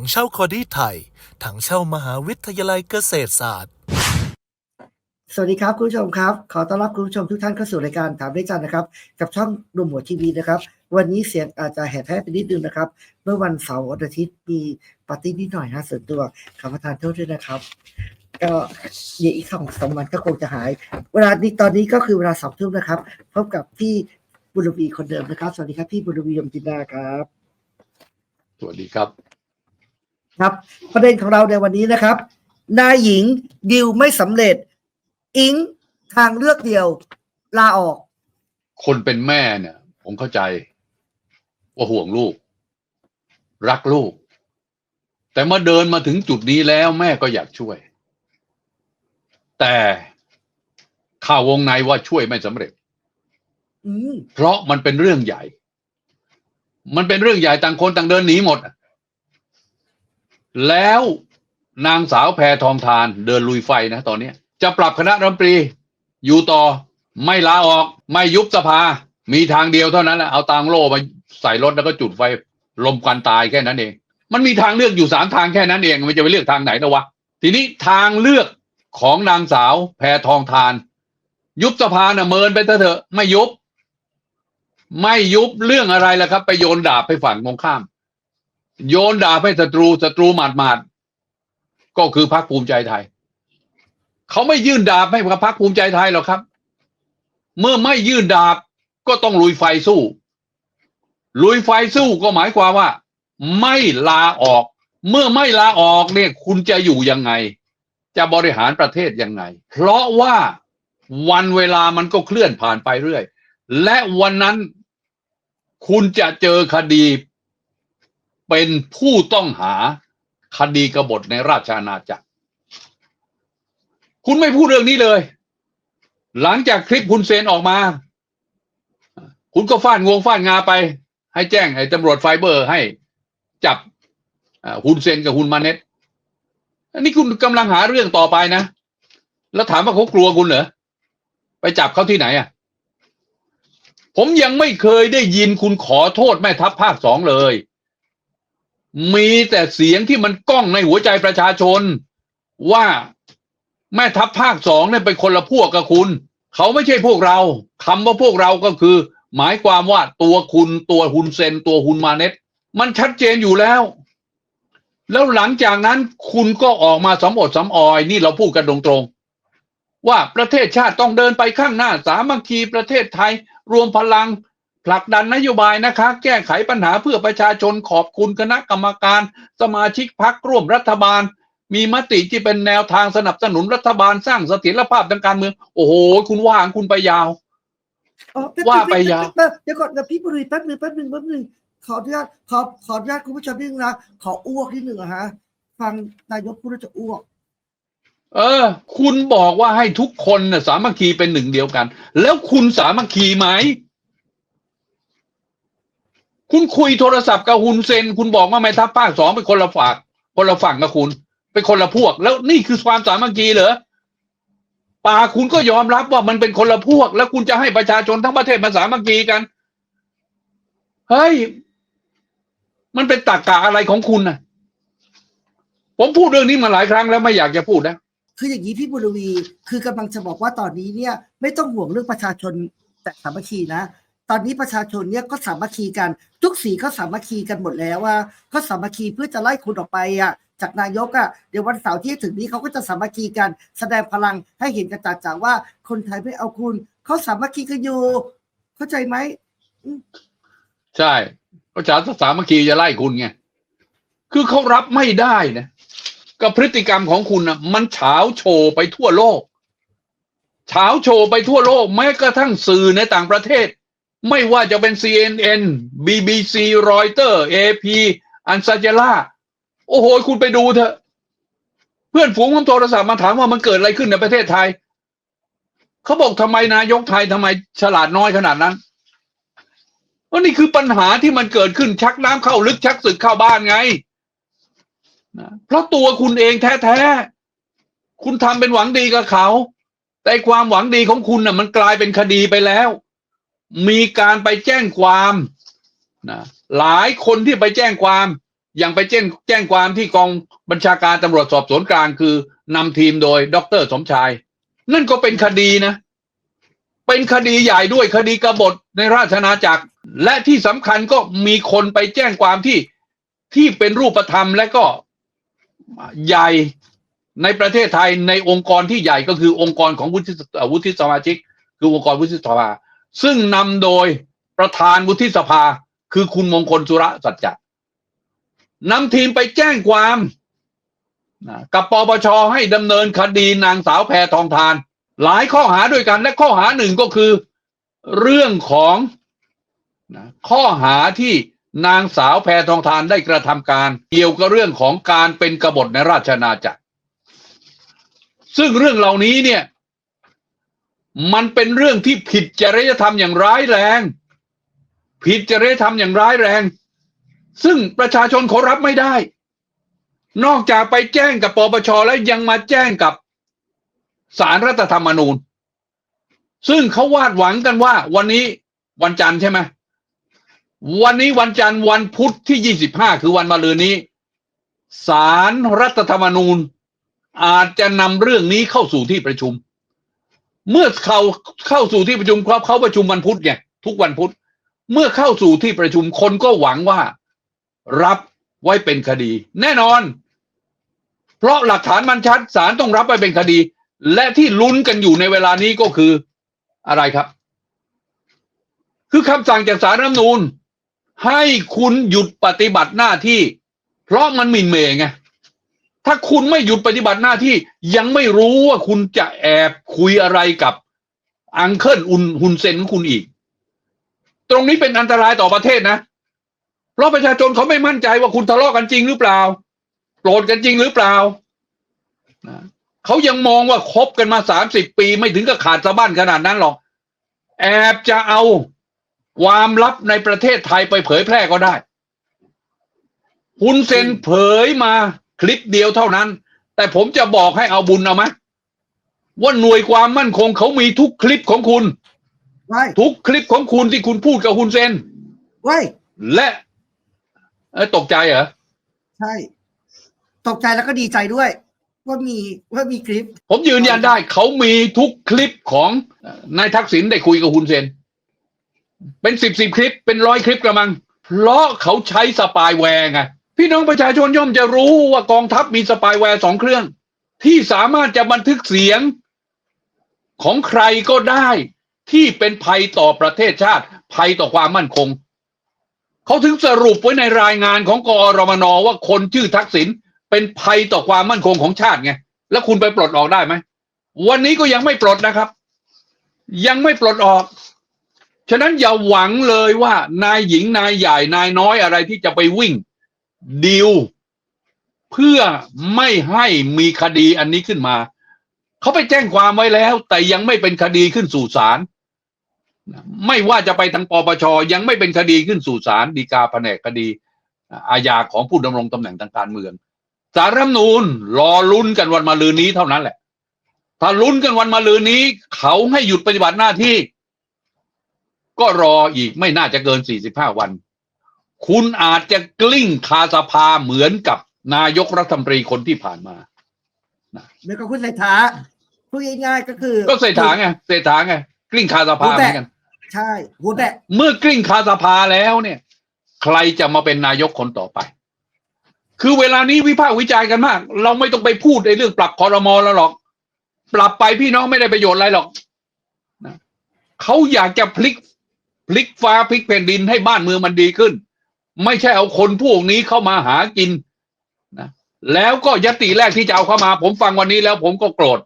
งเช่าคอดี้ไทย ถังเช่ามหาวิทยาลัยเกษตรศาสตร์ สวัสดีครับคุณผู้ชมครับ ขอต้อนรับคุณผู้ชมทุกท่านเข้าสู่รายการถามได้จันนะครับ กับช่องรวมหัวทีวีนะครับ วันนี้เสียงอาจจะแหบแพ้ไปนิดนึงนะครับ เมื่อวันเสาร์วันอาทิตย์มีปาร์ตี้นิดหน่อยนะส่วนตัวขอประทานโทษด้วยนะครับก็เดี๋ยวอีกสองสามวันก็คงจะหาย เวลานี้ตอนนี้ก็คือเวลาสองทุ่มนะครับ พบกับพี่บุรวีคนเดิมนะครับ สวัสดีครับพี่บุรวียมจินดาครับ สวัสดีครับ ครับประเด็นของเราในวันนี้นะครับ นายหญิงดิวไม่สำเร็จ อิงทางเลือกเดียว ลาออก คนเป็นแม่เนี่ย ผมเข้าใจ ว่าห่วงลูก รักลูก แต่เมื่อเดินมาถึงจุดนี้แล้วแม่ก็อยากช่วย แต่ข่าววงในว่าช่วยไม่สำเร็จอืมเพราะมันเป็นเรื่องใหญ่ มันเป็นเรื่องใหญ่ต่างคนต่างเดินหนีหมด แล้วนางสาวแพทองทานเดินลุยไฟนะตอนนี้จะปรับคณะรัฐมนตรี อยู่ต่อไม่ลาออกไม่ยุบสภา มีทางเดียวเท่านั้นแหละเอาตางโล่มาใส่รถแล้วก็จุดไฟลมควันตายแค่นั้นเอง มันมีทางเลือกอยู่สามทางแค่นั้นเอง มันจะไปเลือกทางไหนนะวะ ทีนี้ทางเลือกของนางสาวแพทองทาน ยุบสภาน่ะเมินไปเถอะเถอะไม่ยุบ ไม่ยุบเรื่องอะไรล่ะครับ ไปโยนดาบไปฝั่งตรงข้าม โยนดาบให้ศัตรูศัตรูหมาดหมาดก็คือพรรคภูมิใจไทย เขาไม่ยื่นดาบให้กับพรรคภูมิใจไทยหรอกครับ เมื่อไม่ยื่นดาบก็ต้องลุยไฟสู้ ลุยไฟสู้ก็หมายความว่า ไม่ลาออก เมื่อไม่ลาออกเนี่ย คุณจะอยู่ยังไง จะบริหารประเทศยังไง เพราะว่าวันเวลามันก็เคลื่อนผ่านไปเรื่อย และวันนั้นคุณจะเจอคดี เป็นผู้ต้องหาคดีกบฏในราชอาณาจักร คุณไม่พูดเรื่องนี้เลย หลังจากคลิปคุณเซนออกมา คุณก็ฟาดงวงฟาดงาไป ให้แจ้งให้ตำรวจไฟเบอร์ให้จับคุณเซนกับคุณมาเน็ตอันนี้คุณกำลังหาเรื่องต่อไปนะ แล้วถามว่าเขากลัวคุณเหรอ ไปจับเขาที่ไหนอะ ผมยังไม่เคยได้ยินคุณขอโทษแม่ทัพภาคสองเลย มีแต่เสียงที่มันก้องในหัวใจประชาชน ว่าแม่ทัพภาคสองเนี่ยเป็นคนละพวกกับคุณ เขาไม่ใช่พวกเราคำว่าพวกเราก็คือ หมายความว่าตัวคุณตัวฮุนเซนตัวฮุนมาเน็ตมันชัดเจนอยู่แล้ว แล้วหลังจากนั้นคุณก็ออกมาสำอดสำออย นี่เราพูดกันตรงๆ ว่าประเทศชาติต้องเดินไปข้างหน้า สามัคคีประเทศไทย รวมพลัง ผลักดันนโยบายนะคะ แก้ไขปัญหาเพื่อประชาชนขอบคุณคณะกรรมการ สมาชิกพักร่วมรัฐบาล มีมติที่เป็นแนวทางสนับสนุนรัฐบาลสร้างเสถียรภาพทางการเมือง โอ้โห คุณว่างคุณไปยาวอ๋อแป๊บว่านึงไปยาวแป๊บเดี๋ยวก่อนนะพี่บุรีแป๊บนึงแป๊บนึงแป๊บนึงขออนุญาตขอขออนุญาตคุณผู้ชมนิดนึงนะขออ้วกนิดนึงอะฮะฟังนายกพูดแล้วจะอ้วก เออ คุณบอกว่าให้ทุกคนน่ะสามัคคีเป็นหนึ่งเดียวกัน แล้วคุณสามัคคีไหม คุณคุยโทรศัพท์กับฮุนเซน คุณบอกว่าแม่ทัพภาคสองเป็นคนละฝากคนละฝั่งกับคุณ เป็นคนละพวก แล้วนี่คือความสามัคคีเหรอป่าคุณก็ยอมรับว่ามันเป็นคนละพวก แล้วคุณจะให้ประชาชนทั้งประเทศมาสามัคคีกันเฮ้ยมันเป็นตรกกะอะไรของคุณน่ะผมพูดเรื่องนี้มาหลายครั้งแล้วไม่อยากจะพูดนะคืออย่างนี้พี่บุรวี คือกำลังจะบอกว่าตอนนี้เนี่ย ไม่ต้องห่วงเรื่องประชาชนแต่สามัคคีนะ ตอนนี้ประชาชนเนี่ยก็สามัคคีกัน ทุกสีก็สามัคคีกันหมดแล้วว่าก็สามัคคีเพื่อจะไล่คุณออกไปอะจากนายกอะเดี๋ยววันเสาร์ที่ถึงนี้เขาก็จะสามัคคีกัน แสดงพลังให้เห็นกระจ่างว่าคนไทยไม่เอาคุณเขาสามัคคีกันอยู่เข้าใจไหมใช่ประชาสามัคคีจะไล่คุณไงคือเขารับไม่ได้นะกับพฤติกรรมของคุณนะมันเฉาโชว์ไปทั่วโลกเฉาโชว์ไปทั่วโลกแม้กระทั่งสื่อในต่างประเทศ ไม่ว่าจะเป็น CNN BBC Reuters AP อันซาเจล่าโอ้โห คุณไปดูเถอะ เพื่อนฝูงผมโทรศัพท์มาถามว่ามันเกิดอะไรขึ้นในประเทศไทย เขาบอกทำไมนายกไทยทำไมฉลาดน้อยขนาดนั้นว่านี่คือปัญหาที่มันเกิดขึ้นชักน้ำเข้าลึกชักศึกเข้าบ้านไงนะเพราะตัวคุณเองแท้ๆ คุณทำเป็นหวังดีกับเขา แต่ความหวังดีของคุณน่ะ มันกลายเป็นคดีไปแล้ว มีการไปแจ้งความนะหลายคนที่ไปแจ้งความ อย่างไปแจ้งแจ้งความที่กองบัญชาการตำรวจสอบสวนกลางคือนำทีมโดยดรสมชาย นั่นก็เป็นคดีนะ เป็นคดีใหญ่ด้วยคดีกบฏในราชอาจักร และที่สำคัญก็มีคนไปแจ้งความที่ที่เป็นรูปธรรมและก็ใหญ่ในประเทศไทยในองค์กรที่ใหญ่ก็คือองค์กรของวุฒิสวุฒิสมาชิก คือองค์กรวุฒิสภา ซึ่งนำโดยประธานวุฒิสภาคือคุณมงคลสุระสัจจะนำทีมไปแจ้งความนะกับปปชให้ดำเนินคดีนางสาวแพทองทาน หลายข้อหาด้วยกันและข้อหาหนึ่งก็คือ เรื่องของนะข้อหาที่นางสาวแพทองทานได้กระทำการ เกี่ยวกับเรื่องของการเป็นกบฏในราชอาณาจักร ซึ่งเรื่องเหล่านี้เนี่ย มันเป็นเรื่องที่ผิดจริยธรรมอย่างร้ายแรง ผิดจริยธรรมอย่างร้ายแรง ซึ่งประชาชนเขารับไม่ได้ นอกจากไปแจ้งกับปปชแล้วยังมาแจ้งกับสารรัฐธรรมนูญ ซึ่งเขาวาดหวังกันว่า วันนี้วันจันทร์ใช่ไหมวันนี้วันจันทร์วันพุธที่ยี่สิบห้าคือวันมะรืนนี้สารรัฐธรรมนูญ อาจจะนำเรื่องนี้เข้าสู่ที่ประชุม เมื่อเขาเข้าสู่ที่ประชุมเขาเขาประชุมวันพุธไงทุกวันพุธ เมื่อเข้าสู่ที่ประชุมคนก็หวังว่า รับไว้เป็นคดี แน่นอน เพราะหลักฐานมันชัดศาลต้องรับไว้เป็นคดี และที่ลุ้นกันอยู่ในเวลานี้ก็คืออะไรครับ คือคำสั่งจากศาลรัฐธรรมนูญให้คุณหยุดปฏิบัติหน้าที่ เพราะมันหมิ่นเมงไง ถ้าคุณไม่หยุดปฏิบัติหน้าที่ยังไม่รู้ว่าคุณจะแอบคุยอะไรกับอังเคิลอุนฮุนเซนของคุณอีก ตรงนี้เป็นอันตรายต่อประเทศนะเพราะประชาชนเขาไม่มั่นใจว่าคุณทะเลาะกันจริงหรือเปล่าโกรธกันจริงหรือเปล่านะเขายังมองว่าคบกันมาสามสิบปีไม่ถึงกับขาดสะบั้นขนาดนั้นหรอกแอบจะเอาความลับในประเทศไทยไปเผยแพร่ก็ได้ฮุนเซนเผยมา คลิปเดียวเท่านั้น แต่ผมจะบอกให้เอาบุญเอาไหมว่าหน่วยความมั่นคงเขามีทุกคลิปของคุณไว้ทุกคลิปของคุณที่คุณพูดกับฮุนเซนไว้และเอ้ยตกใจเหรอใช่ ตกใจแล้วก็ดีใจด้วย ว่ามีว่ามีคลิป ผมยืนยันได้ เขามีทุกคลิปของนายทักษิณได้คุยกับฮุนเซน เป็นสิบสิบคลิปเป็นร้อยคลิปกระมัง เพราะเขาใช้สปายแวร์ไง พี่น้องประชาชนย่อมจะรู้ว่ากองทัพมีสปายแวร์สองเครื่อง ที่สามารถจะบันทึกเสียงของใครก็ได้ที่เป็นภัยต่อประเทศชาติ ภัยต่อความมั่นคง เขาถึงสรุปไว้ในรายงานของกอรมนว่าคนชื่อทักษิณเป็นภัยต่อความมั่นคงของชาติไงแล้วคุณไปปลดออกได้ไหมวันนี้ก็ยังไม่ปลดนะครับ ยังไม่ปลดออกฉะนั้นอย่าหวังเลยว่านายหญิงนายใหญ่นายน้อยอะไรที่จะไปวิ่ง ดีลเพื่อไม่ให้มีคดีอันนี้ขึ้นมา เขาไปแจ้งความไว้แล้ว แต่ยังไม่เป็นคดีขึ้นสู่ศาลไม่ว่าจะไปทางปปชยังไม่เป็นคดีขึ้นสู่ศาลฎีกาแผนกคดี อาญาของผู้ดำรงตำแหน่งทางการเมืองสารรัฐนูญรอลุ้นกันวันมะรืนนี้เท่านั้นแหละ ถ้าลุ้นกันวันมะรืนนี้ เขาให้หยุดปฏิบัติหน้าที่ ก็รออีกไม่น่าจะเกิน 45 วัน คุณอาจจะกลิ้งคาสภาเหมือนกับนายกรัฐมนตรีคนที่ผ่านมาเมื่อกับคุณเศรษฐาพูดง่ายๆก็คือ ก็เศรษฐาไงเศรษฐาไงกลิ้งคาสภาเหมือนกัน ใช่หูแบะเมื่อกลิ้งคาสภาแล้วเนี่ย ใครจะมาเป็นนายกคนต่อไป คือเวลานี้วิพากษ์วิจารณ์กันมาก เราไม่ต้องไปพูดในเรื่องปรับคอรมอแล้วหรอก ปรับไปพี่น้องไม่ได้ประโยชน์อะไรหรอกนะเขาอยากจะพลิกพลิกฟ้าพลิกแผ่นดินให้บ้านเมืองมันดีขึ้น ไม่ใช่เอาคนพวกนี้เข้ามาหากินนะแล้วก็ยติแรกที่จะเอาเข้ามา ผมฟังวันนี้แล้วผมก็โกรธ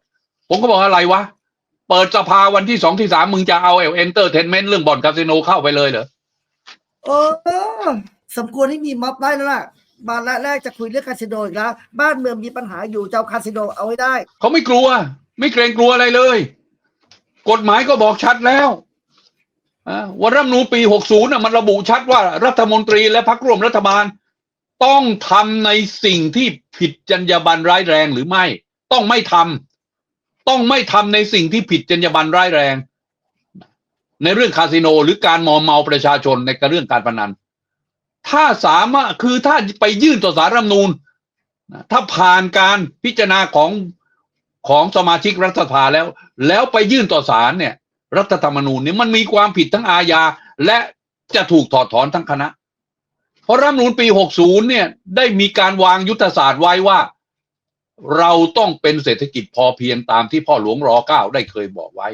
ผมก็บอกอะไรวะ เปิดสภาวันที่สองที่สามมึงจะเอาเอลเอนเตอร์เทนเมนต์เรื่องบ่อนคาสิโนเข้าไปเลยเหรอเออสมควรให้มีม็อบได้แล้วล่ะบานแรกจะคุยเรื่องคาสิโนอีกแล้ว บ้านเมืองมีปัญหาอยู่จะเอาคาสิโนเอาไว้ได้ เขาไม่กลัว ไม่เกรงกลัวอะไรเลย กฎหมายก็บอกชัดแล้ว อ่าวันรัฐมนูปี 60น่ะมันระบุชัดว่ารัฐมนตรีและพรรคร่วมรัฐบาล ต้องทำในสิ่งที่ผิดจรรยาบรรณร้ายแรงหรือไม่ ต้องไม่ทำต้องไม่ทำในสิ่งที่ผิดจรรยาบรรณร้ายแรง ในเรื่องคาสิโนหรือการมอมเมาประชาชนในเรื่องการพนัน ถ้าสามารถคือถ้าไปยื่นต่อสารรัฐมนูญนะถ้าผ่านการพิจารณาของของสมาชิกรัฐสภาแล้ว แล้วไปยื่นต่อศาลเนี่ย รัฐธรรมนูญเนี่ยมันมีความผิดทั้งอาญาและจะถูกถอดถอนทั้งคณะ เพราะรัฐธรรมนูญปี 60 เนี่ยได้มีการวางยุทธศาสตร์ไว้ว่า เราต้องเป็นเศรษฐกิจพอเพียงตามที่พ่อหลวงรอเก้าได้เคยบอกไว้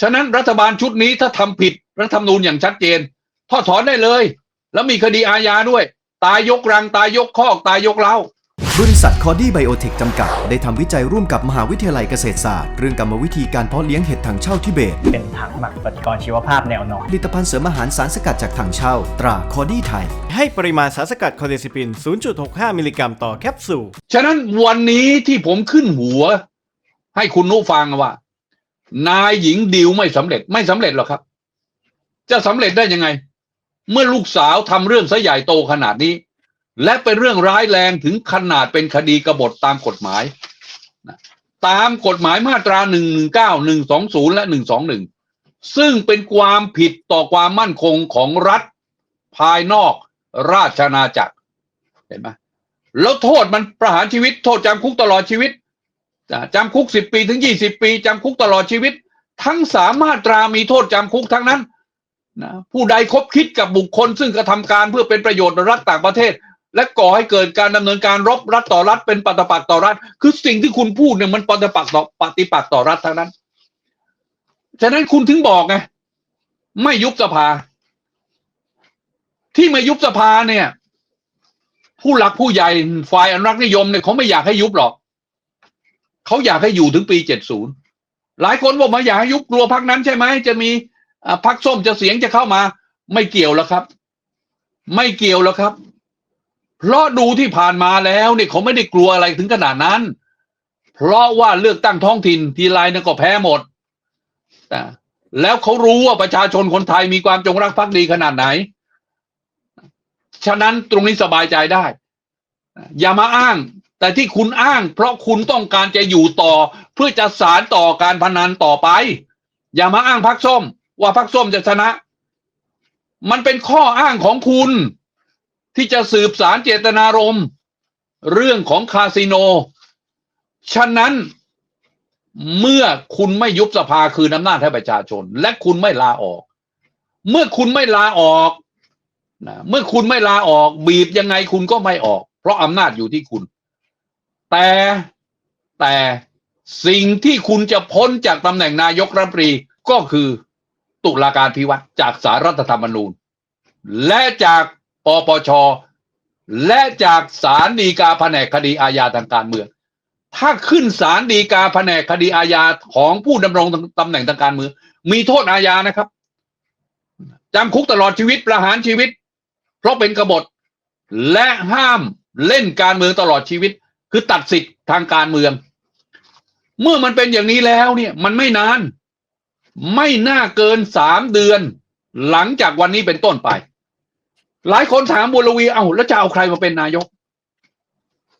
ฉะนั้นรัฐบาลชุดนี้ถ้าทำผิดรัฐธรรมนูญอย่างชัดเจนทอดถอนได้เลย แล้วมีคดีอาญาด้วย ตายยกรังตายยกคอกตายยกเล้า บริษัทคอดี้ไบโอเทคจำกัด ได้ทำวิจัยร่วมกับมหาวิทยาลัยเกษตรศาสตร์ เรื่องกรรมวิธีการเพาะเลี้ยงเห็ดถังเช่าทิเบต เป็นถังหมักปฏิกรณ์ชีวภาพแนวนอนผลิตภัณฑ์เสริมอาหารสารสกัดจากถังเช่า ตราคอดี้ไทย ให้ปริมาณสารสกัดคอเดซิปิน 0.65 มิลลิกรัมต่อแคปซูล ฉะนั้นวันนี้ที่ผมขึ้นหัว ให้คุณนุฟังว่า นายหญิงดิวไม่สำเร็จไม่สำเร็จหรอกครับ จะสำเร็จได้ยังไง เมื่อลูกสาวทำเรื่องซะใหญ่โตขนาดนี้ และเป็นเรื่องร้ายแรงถึงขนาดเป็นคดีกบฏตามกฎหมายนะตามกฎหมายมาตราหนึ่งหนึ่งเก้าหนึ่งสองศูนย์และหนึ่งสองหนึ่งซึ่งเป็นความผิดต่อความมั่นคงของรัฐภายนอกราชนาจักร เห็นไหมแล้วโทษมันประหารชีวิต โทษจำคุกตลอดชีวิตจำคุกสิบปีถึงยี่สิบปีจำคุกตลอดชีวิต ทั้งสามมาตรามีโทษจำคุกทั้งนั้นนะผู้ใดคบคิดกับบุคคลซึ่งกระทำการเพื่อเป็นประโยชน์รัฐต่างประเทศ และก่อให้เกิดการดำเนินการรบรัฐต่อรัฐเป็นปฏิปักษ์ต่อรัฐ คือสิ่งที่คุณพูดเนี่ยมันปฏิปักษ์ต่อปฏิปักษ์ต่อรัฐทั้งนั้น ฉะนั้นคุณถึงบอกไงไม่ยุบสภา ที่ไม่ยุบสภาเนี่ย ผู้หลักผู้ใหญ่ฝ่ายอนุรักษ์นิยมเนี่ยเขาไม่อยากให้ยุบหรอกเขาอยากให้อยู่ถึงปีเจ็ดศูนย์หลายคนบอกมาอยากให้ยุบกลัวพักนั้นใช่ไหมจะมีพักส้มจะเสียงจะเข้ามา ไม่เกี่ยวแล้วครับ ไม่เกี่ยวแล้วครับ เพราะดูที่ผ่านมาแล้วเนี่ยเขาไม่ได้กลัวอะไรถึงขนาดนั้น เพราะว่าเลือกตั้งท้องถิ่นทีไรเนี่ยก็แพ้หมดแล้วเขารู้ว่าประชาชนคนไทยมีความจงรักภักดีขนาดไหน ฉะนั้นตรงนี้สบายใจได้ อย่ามาอ้าง แต่ที่คุณอ้าง เพราะคุณต้องการจะอยู่ต่อ เพื่อจะสารต่อการพนันต่อไป อย่ามาอ้างพักส้ม ว่าพักส้มจะชนะ มันเป็นข้ออ้างของคุณ ที่จะสืบสารเจตนารมณ์ เรื่องของคาสิโน ฉะนั้นเมื่อคุณไม่ยุบสภาคืนอำนาจให้ประชาชน และคุณไม่ลาออก เมื่อคุณไม่ลาออกนะเมื่อคุณไม่ลาออก บีบยังไงคุณก็ไม่ออก เพราะอำนาจอยู่ที่คุณ แต่แต่สิ่งที่คุณจะพ้นจากตำแหน่งนายกรัฐมนตรีก็คือตุลาการพิวัตรจากสารรัฐธรรมนูญ และจาก ปปช และจากศาลฎีกาแผนกคดีอาญาทางการเมือง ถ้าขึ้นศาลฎีกาแผนกคดีอาญาของผู้ดำรงตำแหน่งทางการเมือง มีโทษอาญานะครับจำคุกตลอดชีวิตประหารชีวิต เพราะเป็นกบฏและห้ามเล่นการเมืองตลอดชีวิต คือตัดสิทธิ์ทางการเมือง เมื่อมันเป็นอย่างนี้แล้วเนี่ย มันไม่นาน ไม่น่าเกินสามเดือน หลังจากวันนี้เป็นต้นไป หลายคนถามบุรวีเอ้าแล้วจะเอาใครมาเป็นนายก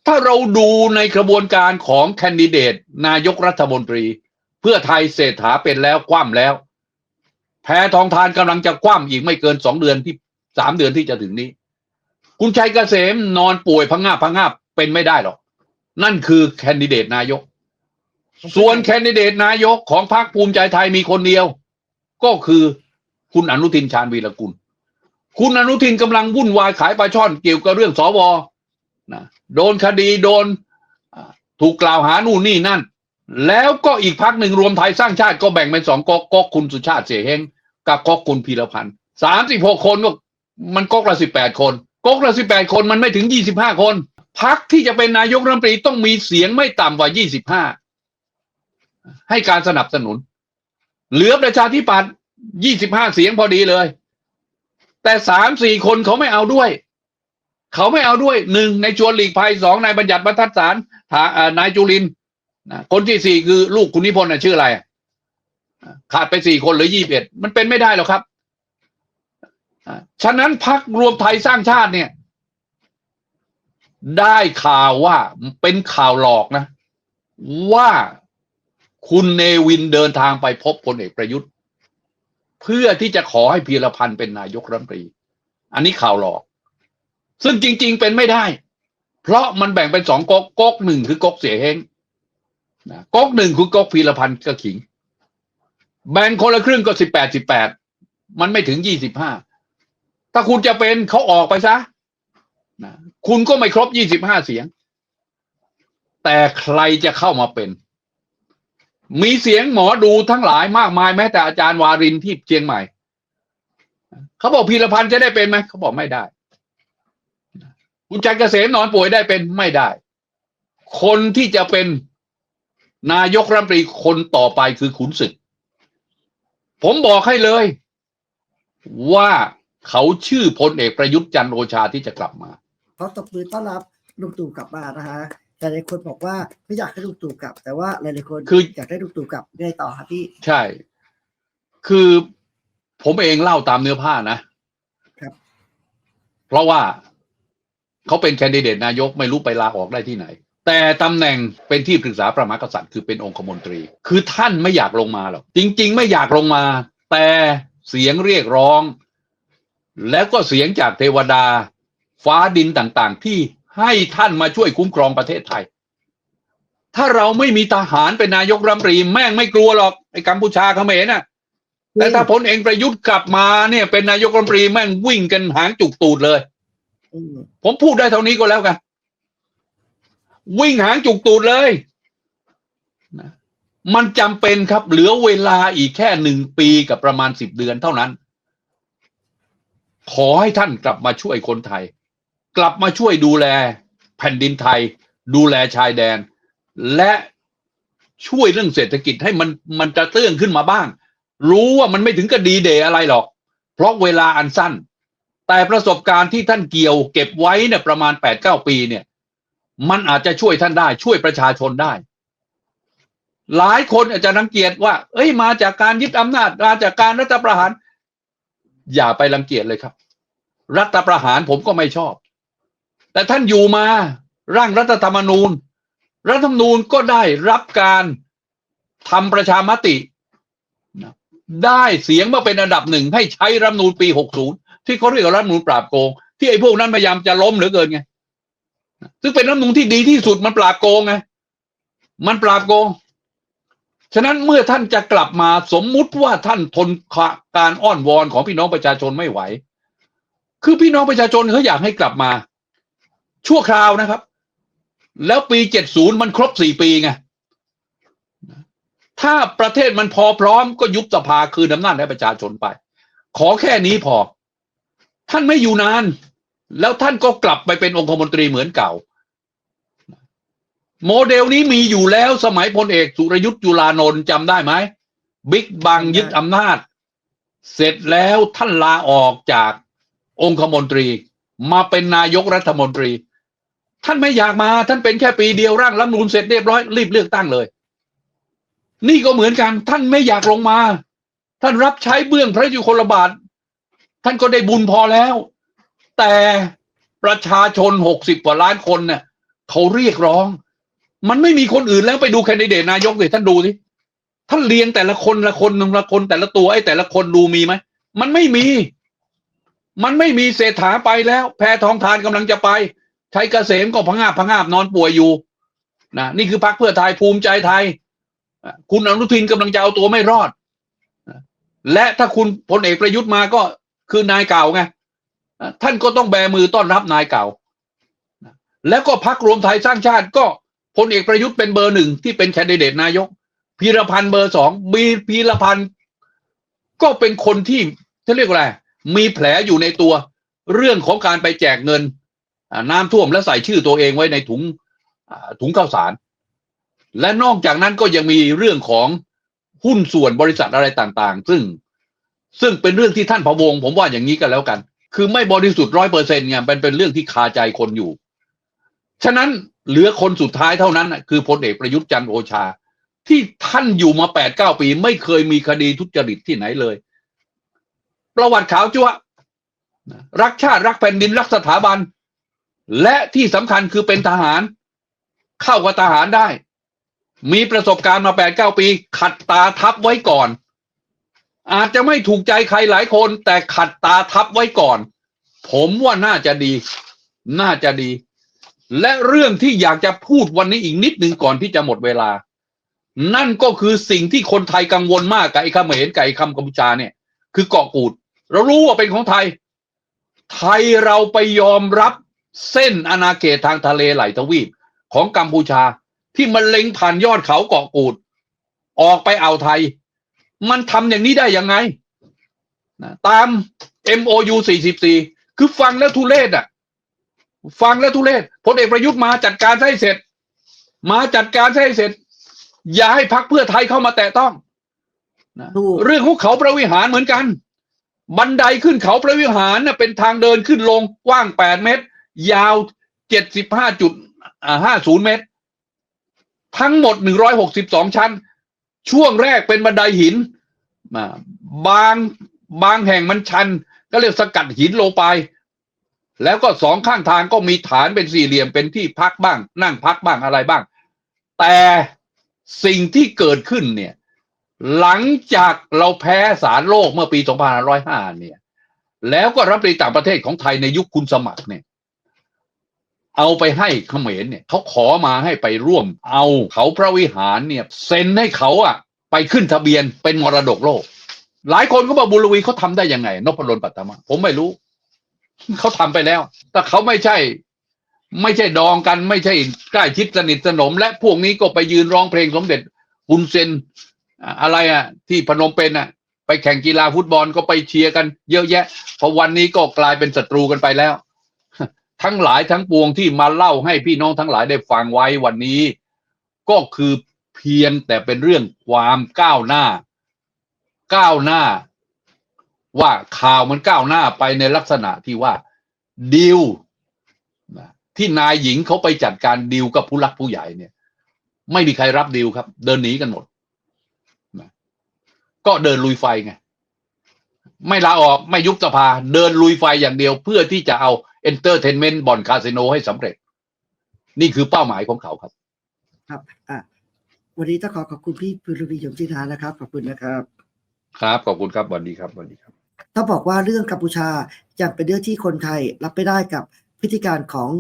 ถ้าเราดูในกระบวนการของแคนดิเดต นายกรัฐมนตรี เพื่อไทยเศรษฐาเป็นแล้วคว่ำแล้ว แพทองทานกำลังจะคว่ำอีกไม่เกินสองเดือนที่สามเดือนที่จะถึงนี้ คุณชัยเกษมนอนป่วยพังงาบพังงาบเป็นไม่ได้หรอก นั่นคือแคนดิเดตนายก ส่วนแคนดิเดตนายกของพรรคภูมิใจไทยมีคนเดียว ก็คือคุณอนุทินชาญวีรกุล คุณอนุทินกำลังวุ่นวายขายปลาช่อนเกี่ยวกับเรื่องสวนะโดนคดีโดนถูกกล่าวหานู่นนี่นั่น แล้วก็อีกพักหนึ่งรวมไทยสร้างชาติก็แบ่งเป็นสองก๊อกก๊อกคุณสุชาติเสียเฮงกับก๊อกคุณพีรพันธ์สามสิบหกคนก็มันก๊อกละสิบแปดคนก๊อกละสิบแปดคนมันไม่ถึงยี่สิบห้าคนพักที่จะเป็นนายกรัฐมนตรีต้องมีเสียงไม่ต่ำกว่ายี่สิบห้าให้การสนับสนุน เหลือประชาธิปัตย์ยี่สิบห้าเสียงพอดีเลย แต่สามสี่คนเขาไม่เอาด้วย เขาไม่เอาด้วยหนึ่งในชวนหลีกภัยสองนายบัญญัติบรรทัดสารานายจุลินนะคนที่สี่คือลูกคุณนิพนธ์ชื่ออะไรขาดไปสี่คนหรือยี่สิบเอ็ดมันเป็นไม่ได้หรอกครับฉะนั้นพักรวมไทยสร้างชาติเนี่ย ได้ข่าวว่าเป็นข่าวหลอกนะ ว่าคุณเนวินเดินทางไปพบพลเอกประยุทธ์ เพื่อที่จะขอให้พีรพันธ์เป็นนายกรัฐมนตรี อันนี้ข่าวหลอก ซึ่งจริง ๆ เป็นไม่ได้ เพราะมันแบ่งเป็นสองก๊กก๊กหนึ่งคือก๊กเสียเฮงนะก๊กหนึ่งคือก๊กพีรพันธ์กระขิง แบ่งคนละครึ่งก็สิบแปดสิบแปดมันไม่ถึงยี่สิบห้าถ้าคุณจะเป็นเขาออกไปซะนะคุณก็ไม่ครบยี่สิบห้าเสียง แต่ใครจะเข้ามาเป็น มีเสียงหมอดูทั้งหลายมากมายแม้แต่อาจารย์วารินที่เชียงใหม่ เขาบอกพีรพันธ์จะได้เป็นไหมเขาบอกไม่ได้ คุณจันเกษมนอนป่วยได้เป็นไม่ได้ คนที่จะเป็นนายกรัฐมนตรีคนต่อไปคือขุนศึก ผมบอกให้เลย ว่าเขาชื่อพลเอกประยุทธ์จันทร์โอชาที่จะกลับมาเขาตบมือต้อนรับลุงตู่กลับมานะฮะ แต่หลายคนบอกว่าไม่อยากให้ลุงตู่กลับ แต่ว่าหลายๆคนคืออยากให้ลุงตู่กลับได้ต่อครับพี่ ใช่ คือผมเองเล่าตามเนื้อผ้านะครับ เพราะว่าเขาเป็นแคนดิเดตนายกไม่รู้ไปลาออกได้ที่ไหน แต่ตำแหน่งเป็นที่ปรึกษาประมหากษัตริย์คือเป็นองคมนตรี คือท่านไม่อยากลงมาหรอก จริง ๆ ไม่อยากลงมา แต่เสียงเรียกร้อง แล้วก็เสียงจากเทวดาฟ้าดินต่างๆ ที่ ให้ท่านมาช่วยคุ้มครองประเทศไทย ถ้าเราไม่มีทหารเป็นนายกรัฐมนตรีแม่งไม่กลัวหรอกไอ้กัมพูชาเขมรน่ะแต่ถ้าพลเอกประยุทธ์กลับมาเนี่ยเป็นนายกรัฐมนตรีแม่งวิ่งกันหางจุกตูดเลยอืมผมพูดได้เท่านี้ก็แล้วกัน วิ่งหางจุกตูดเลยนะมันจำเป็นครับ เหลือเวลาอีกแค่หนึ่งปีกับประมาณสิบเดือนเท่านั้น ขอให้ท่านกลับมาช่วยคนไทย กลับมาช่วยดูแลแผ่นดินไทย ดูแลชายแดน และช่วยเรื่องเศรษฐกิจให้มันมันจะเตื้องขึ้นมาบ้าง รู้ว่ามันไม่ถึงกับดีเดย์อะไรหรอก เพราะเวลาอันสั้น แต่ประสบการณ์ที่ท่านเกี่ยวเก็บไว้เนี่ยประมาณแปดเก้าปีเนี่ย มันอาจจะช่วยท่านได้ช่วยประชาชนได้ หลายคนอาจจะรังเกียจว่า เอ้ยมาจากการยึดอำนาจมาจากการรัฐประหาร อย่าไปรังเกียจเลยครับ รัฐประหารผมก็ไม่ชอบ แต่ท่านอยู่มาร่างรัฐธรรมนูญ รัฐธรรมนูญก็ได้รับการทำประชามติได้เสียงมาเป็นอันดับหนึ่งให้ใช้รัฐธรรมนูญปี 60 ที่เขาเรียกว่ารัฐธรรมนูญปราบโกง ที่ไอ้พวกนั้นพยายามจะล้มเหลือเกินไงซึ่งเป็นรัฐธรรมนูญที่ดีที่สุดมันปราบโกงไงมันปราบโกงฉะนั้นเมื่อท่านจะกลับมาสมมุติว่าท่านทนการอ้อนวอนของพี่น้องประชาชนไม่ไหว คือพี่น้องประชาชนเขาอยากให้กลับมา ชั่วคราวนะครับ แล้วปี70มันครบ4ปีไงถ้าประเทศมันพอพร้อมก็ยุบสภาคืนอำนาจให้ประชาชนไป ขอแค่นี้พอ ท่านไม่อยู่นาน แล้วท่านก็กลับไปเป็นองคมนตรีเหมือนเก่า โมเดลนี้มีอยู่แล้วสมัยพลเอกสุรยุทธ์จุลานนท์จำได้ไหมบิ๊กบังยึดอำนาจ เสร็จแล้วท่านลาออกจากองคมนตรี มาเป็นนายกรัฐมนตรี ท่านไม่อยากมา ท่านเป็นแค่ปีเดียวร่างรัฐมนูญเสร็จเรียบร้อยรีบเลือกตั้งเลย นี่ก็เหมือนกัน ท่านไม่อยากลงมา ท่านรับใช้เบื้องพระยุคลบาท ท่านก็ได้บุญพอแล้ว แต่ประชาชนหกสิบกว่าล้านคนเนี่ยเขาเรียกร้อง มันไม่มีคนอื่นแล้วไปดูแคนดิเดตนายกเลยท่านดูสิท่านเรียงแต่ละคนละคนละคนแต่ละตัวไอ้แต่ละคนดูมีไหมมันไม่มี มันไม่มีเศรษฐาไปแล้ว แพทองทานกำลังจะไป ชัยเกษมก็พงาบพงาบนอนป่วยอยู่นะนี่คือพรรคเพื่อไทยภูมิใจไทย คุณอนุทินกำลังจะเอาตัวไม่รอด และถ้าคุณพลเอกประยุทธ์มาก็คือนายเก่าไงท่านก็ต้องแบมือต้อนรับนายเก่า แล้วก็พักรวมไทยสร้างชาติก็พลเอกประยุทธ์เป็นเบอร์หนึ่งที่เป็นแคนดิเดตนายกพีรพันธ์เบอร์สองมีพีรพันธ์ก็เป็นคนที่เขาเรียกว่าอะไรมีแผลอยู่ในตัวเรื่องของการไปแจกเงิน น้ำท่วมและใส่ชื่อตัวเองไว้ในถุงถุงข้าวสาร และนอกจากนั้นก็ยังมีเรื่องของหุ้นส่วนบริษัทอะไรต่างๆ ซึ่งซึ่งเป็นเรื่องที่ท่านพะวง ผมว่าอย่างนี้กันแล้วกัน คือไม่บริสุทธิ์ร้อยเปอร์เซ็นต์ไงเป็นเป็นเรื่องที่คาใจคนอยู่ ฉะนั้นเหลือคนสุดท้ายเท่านั้น คือพลเอกประยุทธ์จันทร์โอชา ที่ท่านอยู่มาแปดเก้าปี ไม่เคยมีคดีทุจริตที่ไหนเลย ประวัติขาวจัวรักชาติรักแผ่นดินรักสถาบัน และที่สำคัญคือเป็นทหาร เข้ากับทหารได้ มีประสบการณ์มาแปดเก้าปี ขัดตาทับไว้ก่อน อาจจะไม่ถูกใจใครหลายคน แต่ขัดตาทับไว้ก่อน ผมว่าน่าจะดี น่าจะดี และเรื่องที่อยากจะพูดวันนี้อีกนิดหนึ่งก่อนที่จะหมดเวลา นั่นก็คือสิ่งที่คนไทยกังวลมากกับไอ้เขมรกับไอ้คำกัมพูชาเนี่ย คือเกาะกูด เรารู้ว่าเป็นของไทย ไทยเราไปยอมรับ เส้นอาณาเขตทางทะเลไหลทวีปของกัมพูชาที่มันเล็งผ่านยอดเขาเกาะกูด ออกไปอ่าวไทย มันทำอย่างนี้ได้ยังไงนะตาม MOU 44 คือฟังแล้วทุเรศอะ ฟังแล้วทุเรศพลเอกประยุทธ์มาจัดการให้เสร็จ มาจัดการให้เสร็จ อย่าให้พักเพื่อไทยเข้ามาแตะต้องนะถูกเรื่องของเขาพระวิหารเหมือนกัน บันไดขึ้นเขาพระวิหารน่ะเป็นทางเดินขึ้นลงกว้าง 8 เมตร ยาว75.50เมตร ทั้งหมด162ชั้น ช่วงแรกเป็นบันไดหินมาบางบางแห่งมันชัน ก็เรียกสกัดหินลงไป แล้วก็สองข้างทางก็มีฐานเป็นสี่เหลี่ยมเป็นที่พักบ้าง นั่งพักบ้างอะไรบ้าง แต่สิ่งที่เกิดขึ้นเนี่ย หลังจากเราแพ้สารโลกเมื่อปี 2505 เนี่ย แล้วก็รัฐมนตรีต่างประเทศของไทยในยุคคุณสมัครเนี่ย เอาไปให้เขมรเนี่ยเขาขอมาให้ไปร่วม เอาเขาพระวิหารเนี่ยเซ็นให้เขาอะไปขึ้นทะเบียนเป็นมรดกโลก หลายคนก็บอกบุรวีเขาทำได้ยังไงนพดลปัตตมะผมไม่รู้เขาทำไปแล้ว แต่เขาไม่ใช่ ไม่ใช่ดองกันไม่ใช่ใกล้ชิดสนิทสนม และพวกนี้ก็ไปยืนร้องเพลงสมเด็จฮุนเซนอะอะไรอะ ที่พนมเปญอะ ไปแข่งกีฬาฟุตบอลก็ไปเชียร์กันเยอะแยะพอวันนี้ก็กลายเป็นศัตรูกันไปแล้ว ทั้งหลายทั้งปวงที่มาเล่าให้พี่น้องทั้งหลายได้ฟังไว้วันนี้ ก็คือเพียงแต่เป็นเรื่องความก้าวหน้า ก้าวหน้า ว่าข่าวมันก้าวหน้าไปในลักษณะที่ว่าดิวที่นายหญิงเขาไปจัดการดิวกับผู้รักผู้ใหญ่เนี่ย ไม่มีใครรับดิวครับ เดินหนีกันหมดนะก็เดินลุยไฟไงไม่ลาออกไม่ยุบสภา เดินลุยไฟอย่างเดียวเพื่อที่จะเอา เอนเตอร์เทนเมนต์บ่อนคาสิโนให้สำเร็จ นี่คือเป้าหมายของเขาครับ ครับอะวันนี้ต้องขอขอบคุณพี่ปุรวียมจินหานะครับ ขอบคุณนะครับ ครับ ขอบคุณครับสวัสดีครับสวัสดีครับ ต้องบอกว่าเรื่องกัมพูชายังเป็นเรื่องที่คนไทยรับไม่ได้กับพฤติการของ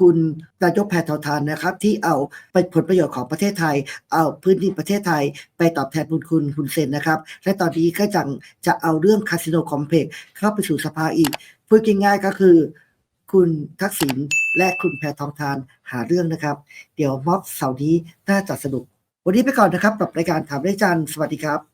คุณนายกแพทองทานนะครับ ที่เอาไปผลประโยชน์ของประเทศไทย เอาพื้นที่ประเทศไทย ไปตอบแทนบุญคุณคุณเซนนะครับ และตอนนี้ก็จังจะเอาเรื่องคาสิโนคอมเพล็กซ์เข้าไปสู่สภาอีกพูดง่ายๆก็คือ คุณทักษิณและคุณแพทองทานหาเรื่องนะครับ เดี๋ยวม็อบเสาร์นี้น่าจะสนุก วันนี้ไปก่อนนะครับกับรายการถามได้จันสวัสดีครับ